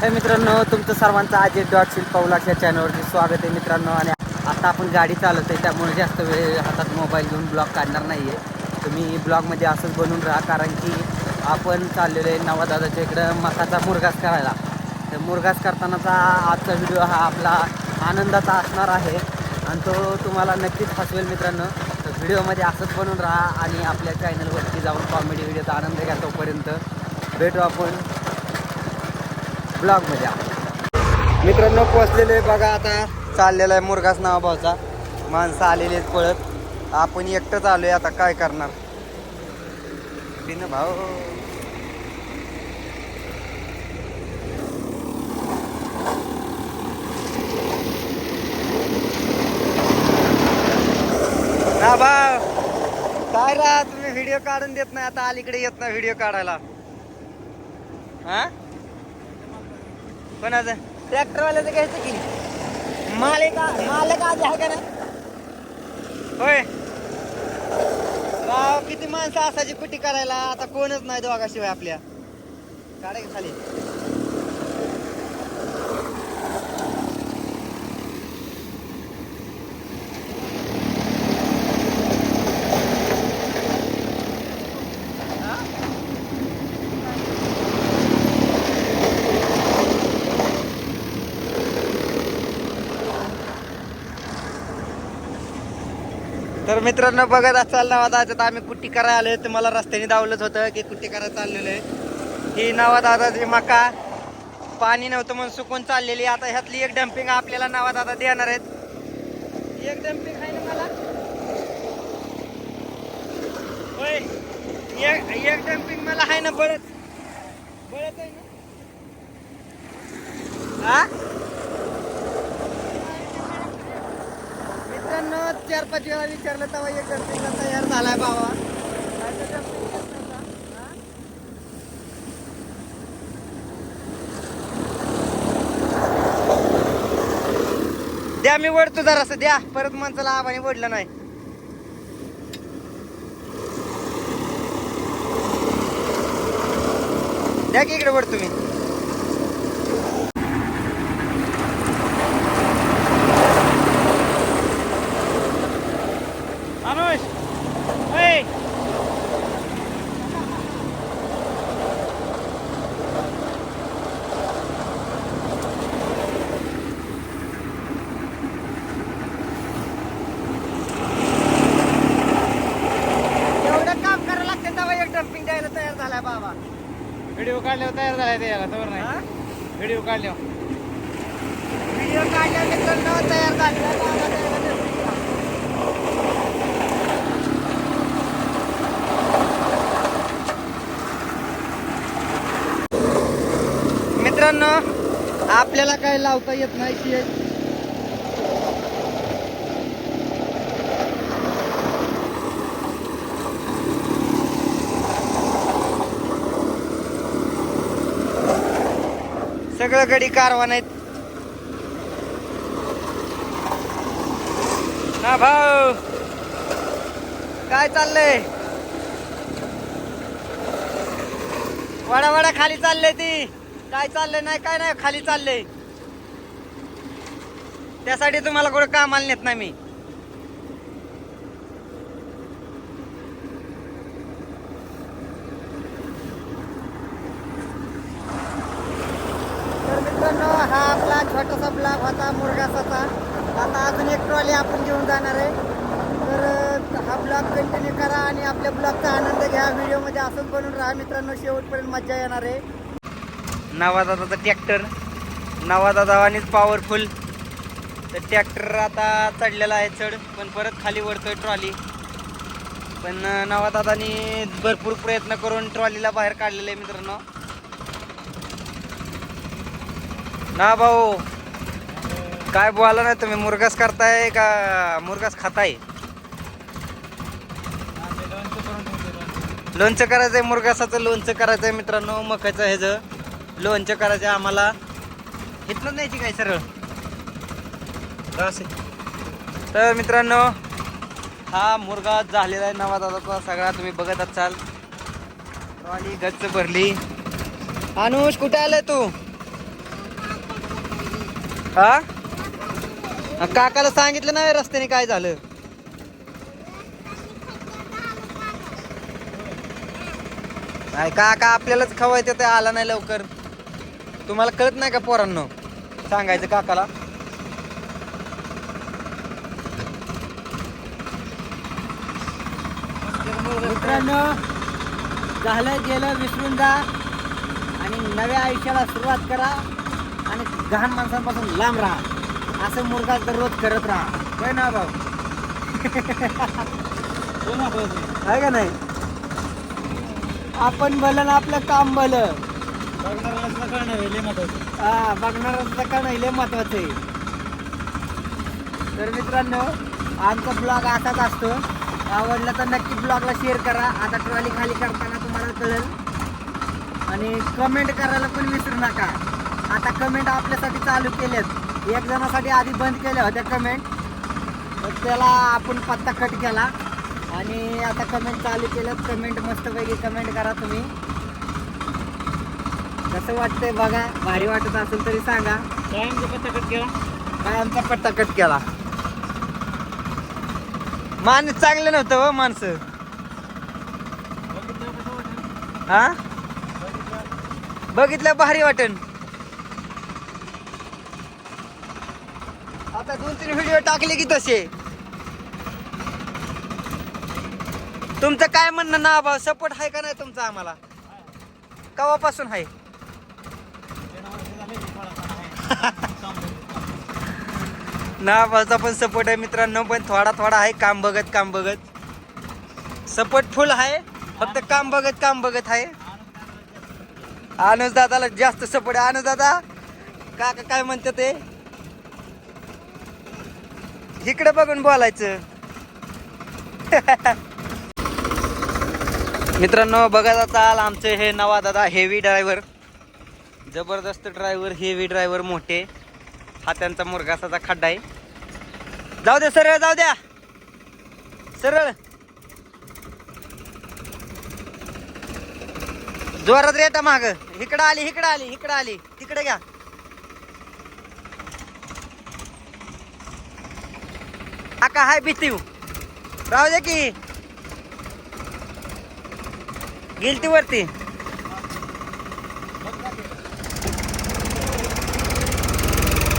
हे मित्रांनो तुमचं सर्वांचं अजय डॉट सिल पाऊलाट या चॅनलवरती स्वागत आहे मित्रांनो. आणि आता आपण गाडी चालवतो आहे त्यामुळे जास्त वेळ हातात मोबाईल घेऊन ब्लॉग काढणार नाही आहे तुम्ही ब्लॉगमध्ये असंच बनून राहा कारण की आपण चाललेलो आहे नवादादाच्या इकडं मकाचा मुरगास करायला. तर मुरगास करतानाचा आजचा व्हिडिओ हा आपला आनंदाचा असणार आहे. आणि तो तुम्हाला नक्कीच हसवेल मित्रांनो. तर व्हिडिओमध्ये असंच बनून राहा आणि आपल्या चॅनलवरती जाऊन कॉमेडी व्हिडिओचा आनंद घ्या तोपर्यंत. भेटू आपण. ब्लॉगमध्ये. मित्रांनो पोचलेले बघा आता. चाललेला आहे मुरगास नावाभाऊचा. माणसं आलेली आहेत पळत. आपण एकटंच आलोय आता काय करणार? बिन भाऊ. ना भाऊ काय रा तुम्ही व्हिडिओ काढून देत नाही आता अलीकडे येत नाही व्हिडिओ काढायला. हा? कोणाचं? ट्रॅक्टरवाल्याचं घ्यायचं की? मालिक मालक आज आहे का ना होय. राव किती माणसं असायची कुटी करायला? आता कोणच नाही दोघाशिवाय आपल्या. काढा खाली. मित्रांनो बघत असाल नवादाचं आम्ही कुट्टी करायला आलोय. तुम्हाला रस्त्याने दावलंच होतं की कुट्टी करायला चाललेलो आहे. ही नवादादाची मका. पाणी नव्हतं म्हणून सुकून चाललेली आता ह्यातली एक डम्पिंग आपल्याला नवादादा देणार आहेत. एक डम्पिंग आहे ना मला? होय. एक एक डम्पिंग मला आहे ना बळत बळत आहे ना? हा मित्रांनो चार पाच वेळा विचारलं तेव्हा एक डम्पिंगला तयार झालाय बाबा. द्या मी वडतो जरासं द्या. परत माणसाला आबाने वडलं नाही. द्या की इकडे वड तुम्ही अनुष ओय एवढं काम करायला लागतं तेव्हा एक डम्पिंग द्यायला तयार झालाय बाबा व्हिडिओ काढल्यावर तयार झालाय ते याला तवर हा? नाही व्हिडिओ काढल्यावर व्हिडिओ काढल्या मित्रांनो तयार झालेला आहे बाबा त्याला dumping ला. मित्रांनो आपल्याला काय लावता येत नाही की सगळं गडी कारवान आहेत. ना भाऊ. काय चाललंय? वडा वडा खाली चाललंय ती. काय चाललंय नाही काय नाही खाली चाललंय. त्यासाठी तुम्हाला कुठं कामाला नेत नाही मी तर मित्रांनो हा आपला छोटासा मुरगासाचा आता अजून एक ट्रॉली आपण घेऊन जाणार आहे. तर हा ब्लॉग कंटिन्यू करा आणि आपल्या ब्लॉगचा आनंद घ्या. व्हिडिओमध्ये असंच बनवून राहा. मित्रांनो शेवटपर्यंत मज्जा येणार आहे. नवादाचा ट्रॅक्टर नवादादावानीच पॉवरफुल तर ट्रॅक्टर आता चढलेला आहे चढ. पण परत खाली वरतोय ट्रॉली पण नवादादानी भरपूर प्रयत्न करून ट्रॉलीला बाहेर काढलेलं आहे मित्रांनो. ना भाऊ काय बोला नाही तुम्ही मुरगास करताय का मुरगास खाताय? लोणचं करायचंय मुरगासाचं लोणचं करायचंय मित्रांनो मकाचं ह्याचं लोणचं करायचं आम्हाला. इथलं न्यायची काय सरळ? असं. तर मित्रांनो हा मुरगा झालेला आहे नवा दादाचा सगळा तुम्ही बघत असाल. ट्रॉली गच्च भरली. अनुष कुठे आलाय तू? हा? काकाला सांगितलं नाही रस्त्याने काय झालं. नाही काका आपल्यालाच खवायचं ते आला नाही लवकर. तुम्हाला कळत नाही का पोरांनो? सांगायचं काकाला. मित्रांनो झालं गेलं विसरून जा. आणि नव्या आयुष्याला सुरुवात करा. आणि घाण माणसांपासून लांब राहा. असं मुलगा दररोज करत राहा. काय ना भाऊ? आहे का नाही? आपण भलं ना आपलं काम भलं हा बघणार का नाही लय महत्वाचं आहे. तर मित्रांनो आमचा ब्लॉग असाच असतो. आवडला तर नक्की ब्लॉगला शेअर करा. आता ट्रॉली खाली करताना तुम्हाला कळेल. आणि कमेंट करायला पण विसरू नका. आता कमेंट आपल्यासाठी चालू केल्यात एक जणासाठी आधी बंद केल्या होत्या कमेंट तर त्याला आपण पत्ता कट केला. आणि आता कमेंट चालू केल्यात. कमेंट मस्तपैकी कमेंट करा तुम्ही. कसं वाटतंय बघा. भारी वाटत असेल तरी सांगा. काय आमचा पट्टा कट केला. माणूस चांगलं नव्हतं हो माणसं. हा? बघितलं भारी वाटन. आता दोन तीन व्हिडिओ टाकले की तसे. तुमचं काय म्हणणं ना भाऊ? सपोर्ट आहे का नाही तुमचा आम्हाला? कवापासून आहे? ना भाऊचा पण सपोर्ट आहे मित्रांनो पण थोडा थोडा आहे काम बघत काम बघत. सपोर्ट फुल आहे फक्त काम बघत काम बघत आहे. अनुज दादाला जास्त सपोर्ट आहे. अनुज दादा काका काय म्हणते ते? इकडे बघून बोलायचं. मित्रांनो बघत चाल आमचे हे नवा दादा हेवी ड्रायव्हर जबरदस्त ड्रायव्हर हेवी ड्रायव्हर मोठे. हा त्यांचा मुरगासाचा खड्डा आहे. जाऊ द्या सरळ जाऊ द्या. सरळ. जोरात रेटा माग. इकडं आली इकडं आली इकडं आली. तिकडे घ्या. आका हाय भीतीव राहू दे की. गेलती वरती.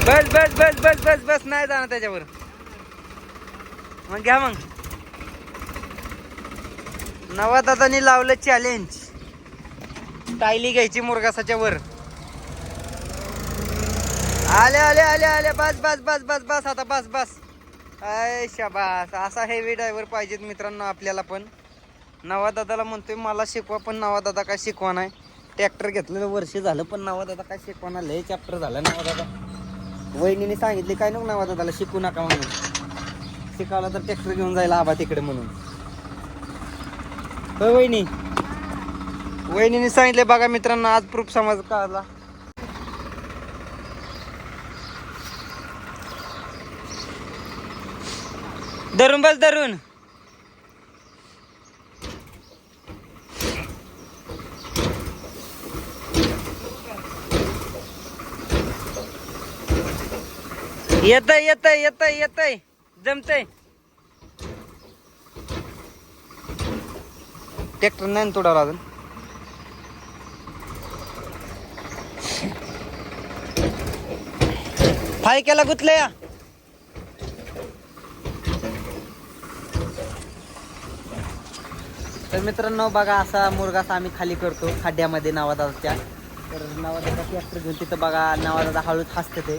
बस बस बस बस बस बस नाही जाणार त्याच्यावर. मग घ्या मग. नवा दादानी लावलं चॅलेंज टायली घ्यायची मुरगासाच्या वर. आले आले आले आले. बस बस बस बस बस आता बस बस. अय शाबास. असा हेवी ड्रायव्हर पाहिजेत मित्रांनो आपल्याला पण. नवा दादाला म्हणतोय मला शिकवा पण नवा दादा काय शिकवा नाही. ट्रॅक्टर घेतलेलं वर्ष झालं पण नवा दादा काय शिकवा ना लय चॅप्टर झालं नवा दादा वहिनीने सांगितले काय नको नवा दादाला शिकू नका म्हणून. शिकावला तर ट्रॅक्टर घेऊन जायला आबा तिकडे म्हणून. होय वहिनी? वहिनीने सांगितले बघा मित्रांनो आज प्रूफ समज काढला. धरून बस धरून. येतय येतय येतय येतय. जमतय. ट्रॅक्टर नाही तोडावं लागेल? फाय केला गुतल्या. तर मित्रांनो बघा असा मुरगासा आम्ही खाली करतो खड्ड्यामध्ये नावादाच्या. तर नावादाचा ट्रॅक्टर घेऊन तिथं बघा नावादादा हळूच हसते ते.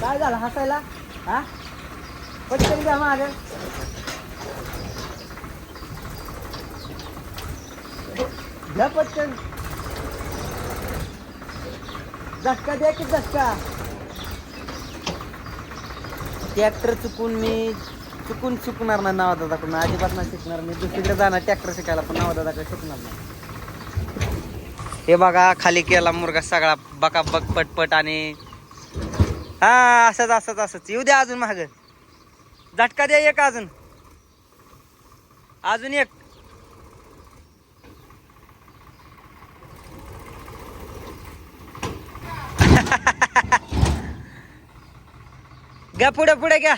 काय झालं हसायला? हा? पटकन घ्या माग. घ्या पटकन. झटका द्या की झटका. ट्रॅक्टर चुकून मी चुकून चुकणार नाही नावा दादाकडून अजिबात नाही शिकणार मी दुसरीकडे जाणार ट्रॅक्टर शिकायला पण नावा दादाकडे शिकणार नाही. हे बघा खाली केला मुर्गा सगळा. बका बक पटपट आणि हा असंच असंच असंच. येऊ द्या अजून माग. झटका द्या एक अजून. अजून एक. घ्या पुढे पुढे घ्या.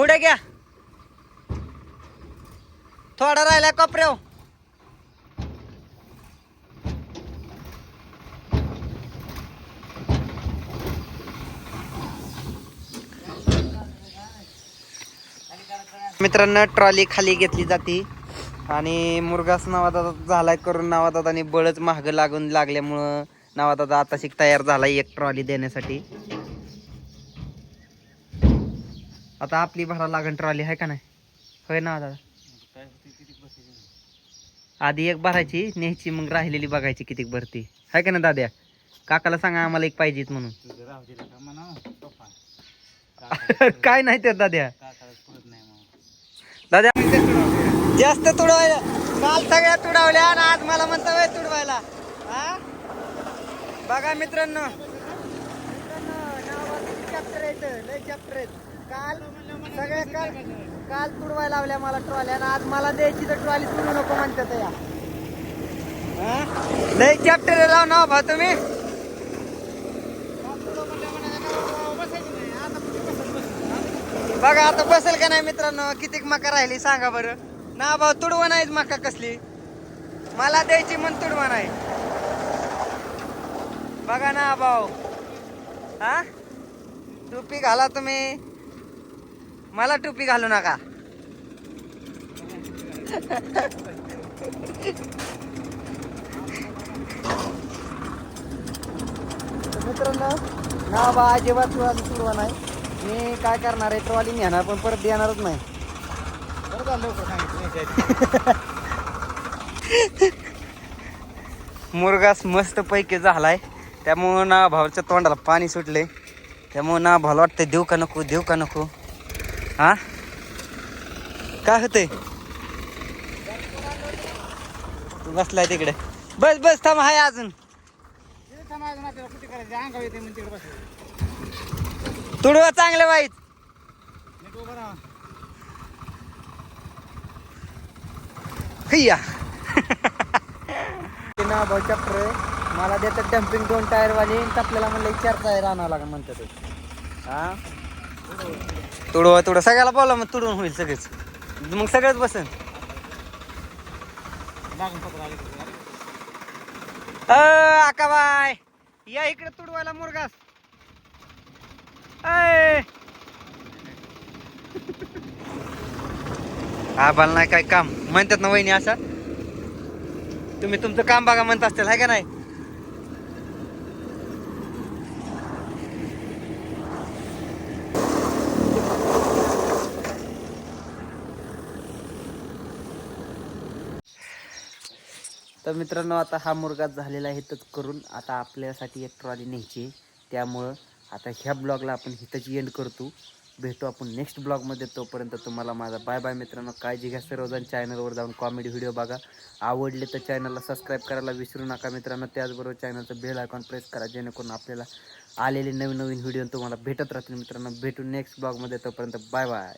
पुढे घ्या. थोडा राहिला कपऱ्याव मित्रांनो ट्रॉली खाली घेतली जाते. आणि मुरगास नावादादा झालाय करून नावादादानी बळच महाग लागून लागल्यामुळं नावादादा आता शिक तयार झालाय एक ट्रॉली देण्यासाठी. आता आपली भरा लागण ट्रॉली आहे का नाही? होय ना दादा? आधी एक भरायची न्यायची मग राहिलेली बघायची किती भरती. आहे का ना दाद्या? काकाला सांगा आम्हाला एक पाहिजेत म्हणून. काय नाही ते दाद्या. दादा दाद्या जास्त तुडवायला काल सगळ्या तुडवल्या आणि आज मला म्हणता वय तुडवायला. हा? बघा मित्रांनो. चॅप्टर आहेत लय चॅप्टर आहेत. काल सगळ्या काल काल तुडवायला लावल्या मला ट्रॉल्या आणि आज मला द्यायची तर ट्रॉली तुडू नको म्हणतात या. हा? लय चॅप्टर लाव ना भा तुम्ही. बघा आता बसेल का नाही मित्रांनो? किती मका राहिली सांगा बरं. ना भाऊ तुडवा नाहीच मका कसली? मला द्यायची म्हण तुडवा नाही. बघा ना भाऊ. हा? टोपी घाला तुम्ही. मला टोपी घालू नका. तर मित्रांनो ना बा अजिबात तुडवा तुडवा नाही. मी काय करणार आहे ट्रॉली नेणार पण परत देणारच नाही. मुरगास मस्त पैकी झालाय. त्यामुळं ना भावाच्या तोंडाला पाणी सुटले त्यामुळं ना भाला वाटतं देऊ का नको देऊ का नको. हा? काय होतंय? तू बसलाय तिकडे. बस बस थांब हाय अजून. तुडवा चांगलं वाईट. हैया. ना भाऊ चॅप्टर मला देतात डम्पिंग दोन टायर वाले आपल्याला म्हणलं चार टायर आणावं लागेल म्हणतात. हा? तुडवा तुडवा. सगळ्याला बोला मग तुडून होईल सगळेच. मग सगळेच बसन. अका बाय. या इकडे तुडवायला मुरगास. अय. आबाला नाही काय काम? म्हणतात ना वहिनी असा? तुम्ही तुमचं काम बघा म्हणत असतील हाय का नाही? तर मित्रांनो आता हा मुर्गा झालेला आहे तर करून आता आपल्यासाठी एक ट्रॉली न्यायची आहे. त्यामुळं आता ह्या ब्लॉगला आपण हिताची एंड करतो. भेटू आपण नेक्स्ट ब्लॉगमध्ये. तोपर्यंत तुम्हाला माझा बाय बाय मित्रांनो. काळजी घ्या सर्वजण. चॅनलवर जाऊन कॉमेडी व्हिडिओ बघा. आवडले तर चॅनलला सबस्क्राईब करायला विसरू नका मित्रांनो. त्याचबरोबर चॅनलचं बेल आयकॉन प्रेस करा जेणेकरून आपल्याला आलेले नवीन नवीन व्हिडिओ तुम्हाला भेटत राहतील मित्रांनो. भेटू नेक्स्ट ब्लॉगमध्ये. तोपर्यंत बाय बाय